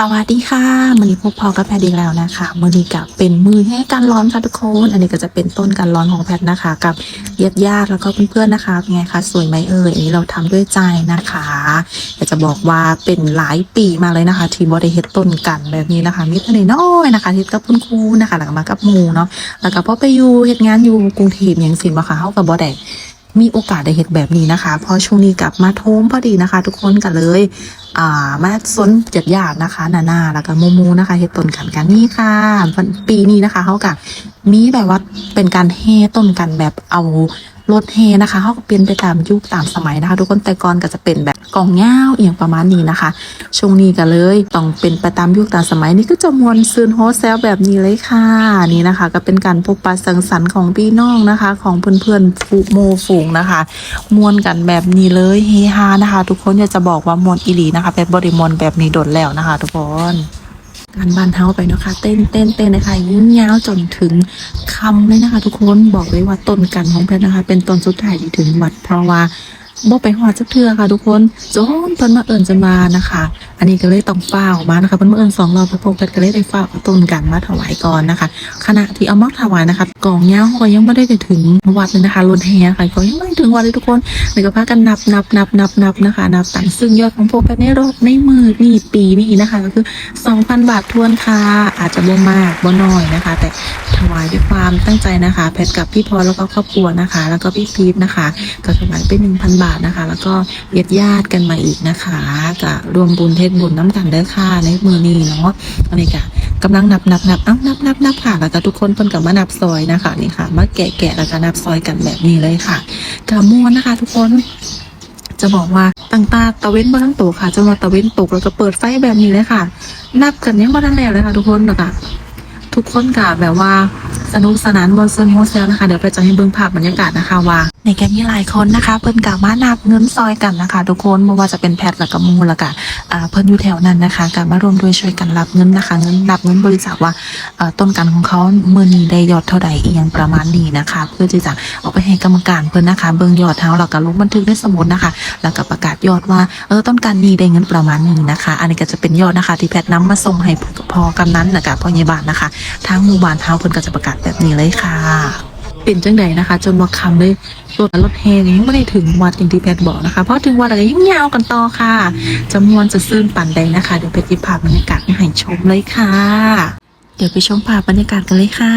สวัสดีค่ะมือนี้พบพอกับแพทย์อีกแล้วนะคะมือนี้กับเป็นมือให้การร้อนค่ะทุกคนอันนี้ก็จะเป็นต้นการร้อนของแพทย์นะคะ กับญาติญาติแล้วก็เพื่อนๆนะคะเป็นไงคะสวยไหมเอ่ยอันนี้เราทำด้วยใจนะคะอยากจะบอกว่าเป็นหลายปีมาเลยนะคะ ที่บริเฮ็ดต้นกันแบบนี้นะคะมิตรน้อยๆนะคะที่กับคุณครูนะคะแล้วก็มากับหมูเนาะแล้วก็พอไปอยู่เฮ็ดงานอยู่กรุงเทพอย่างสินบ่ค่ะเฮากับ่ได้ มีโอกาสได้เห็นแบบนี้นะคะ พอช่วงนี้กลับมาโทมพอดีนะคะ ทุกคนกันเลย อ่ามาสนจัดญาตินะคะ นานาแล้วก็โมโมนะคะเฮ็ดต้นกันกันนี่ค่ะปีนี้นะคะเขากับมีแบบว่าเป็นการเฮต้นกันแบบเอา รถเฮนะคะเขาก็เปลี่ยนไปตามยุคตามสมัยนะคะ ทุกคนแต่ก่อนก็จะเป็นแบบกล่องเงาเอียงประมาณนี้นะคะ ช่วงนี้ก็เลยต้องเป็นไปตามยุคตามสมัยนี่ก็จะมวนซืนโฮสแซลแบบนี้เลยค่ะนี่นะคะ ก็เป็นการพบปะสังสรรค์ของพี่น้องนะคะ ของเพื่อนๆฟูโมฝูงนะคะมวนกันแบบนี้เลยเฮฮานะคะ ทุกคนอยากจะบอกว่ามวนอีหลีนะคะเป็นบริมวนแบบนี้โดดแล้วนะคะ ทุกคนการบ้านเฮาไปเนาะคะเต้นเต้นเต้นนะคะยืนยาวจนถึง คำเลยนะคะ ทุกคนบอกเลยว่าต้นกันของแพทย์นะคะ เป็นต้นสุดท้ายที่ถึงวัดเพราะว่าบ่ไปหอดจักเทือค่ะ ทุกคนจนเพิ่นมาเอิญจะมานะคะ อันนี้ก็เลยต้องเฝ้าวมานะคะเพิ่นมาเอิญสองรอบพระพงศ์แพทย์ก็เลยได้เฝ้าต้นกันมาถวายก่อนนะคะ ขณะที่เอามาถวายนะคะกล่องเงาก็ยังไม่ได้ไปถึงวัดเลยนะคะรถแห่ค่ะก็ยังไม่ถึงวัดเลยทุกคนเลยก็พากันนับนับนับนับนับนะคะนับตังซึ่งยอดของพวกแพทย์ในรอบในมือนี่ปีนี้นะคะ ก็คือ2,000บาททวนค่ะอาจจะบ่มากบ่น้อยนะคะ แต่ถวายด้วยความตั้งใจนะคะ แพทกับพี่พอแล้วก็ครอบครัวนะคะ แล้วก็พี่พีทนะคะก็ถวายเป็น1,000บาทนะคะ แล้วก็ญาติญาติกันมาอีกนะคะก็รวมบุญเทศบุญน้ำกันเด้ค่ะในมือนี้เนาะอันนี้ค่ะกำลังนับนับนับอ้านับนับนับค่ะแล้วก็ทุกคนเพิ่นกับมานับซอยนะคะนี่ค่ะมาแกะแกะแล้วก็นับซอยกันแบบนี้เลยค่ะกะม่วนนะคะ ทุกคนจะบอกว่าตั้งตาตะเว้นมาทั้งตัวค่ะจนว่าตะเว้นตกแล้วก็เปิดไฟแบบนี้เลยค่ะ นับกันยังบ่ทันแล้วเลยค่ะทุกคนนะคะ ทุกคนกับแบบว่าสนุกสนานบนเซนโฮสแล้วนะคะ เดี๋ยวไปจะให้เบิ่งภาพบรรยากาศนะคะว่า ในแกมีหลายคนนะคะ เพิ่นกามานับเงินซอยกันนะคะ ทุกคนไม่ว่าจะเป็นแพทย์แล้วก็มูลแล้วก็เพิ่นอยู่แถวนั้นนะคะกามารวมด้วยช่วยกันรับเงินนะคะ เงินรับเงินบริจาคว่าต้นกันของเขาเมื่อนี้ได้ยอดเท่าใดอีกอย่างประมาณนี้นะคะ เพื่อที่จะเอาไปให้กรรมการเพิ่นนะคะ เบิ่งยอดเท่าแล้วก็ลงบันทึกในสมุดนะคะ แล้วก็ประกาศยอดว่าเออต้นการนี้ได้เงินประมาณนี้นะคะ อันนี้ก็จะเป็นยอดนะคะ ที่แพทย์นำมาส่งให้พอกำนันนะคะพ่อใหญ่บ้านนะคะทางหมู่บ้านเฮาเพิ่นก็จะประกาศแบบนี้เลยค่ะ เป็นจังใดนะคะ จนมาคำเลยรถรถแห่ยังไม่ได้ถึงวัดอย่างที่แพทย์บอกนะคะ เพราะถึงวัดอะไรยังยาวกันต่อค่ะจำนวนจะซื่นปั่นใดนะคะ เดี๋ยวไปจิบภาพบรรยากาศให้ชมเลยค่ะ เดี๋ยวไปชมภาพบรรยากาศกันเลยค่ะ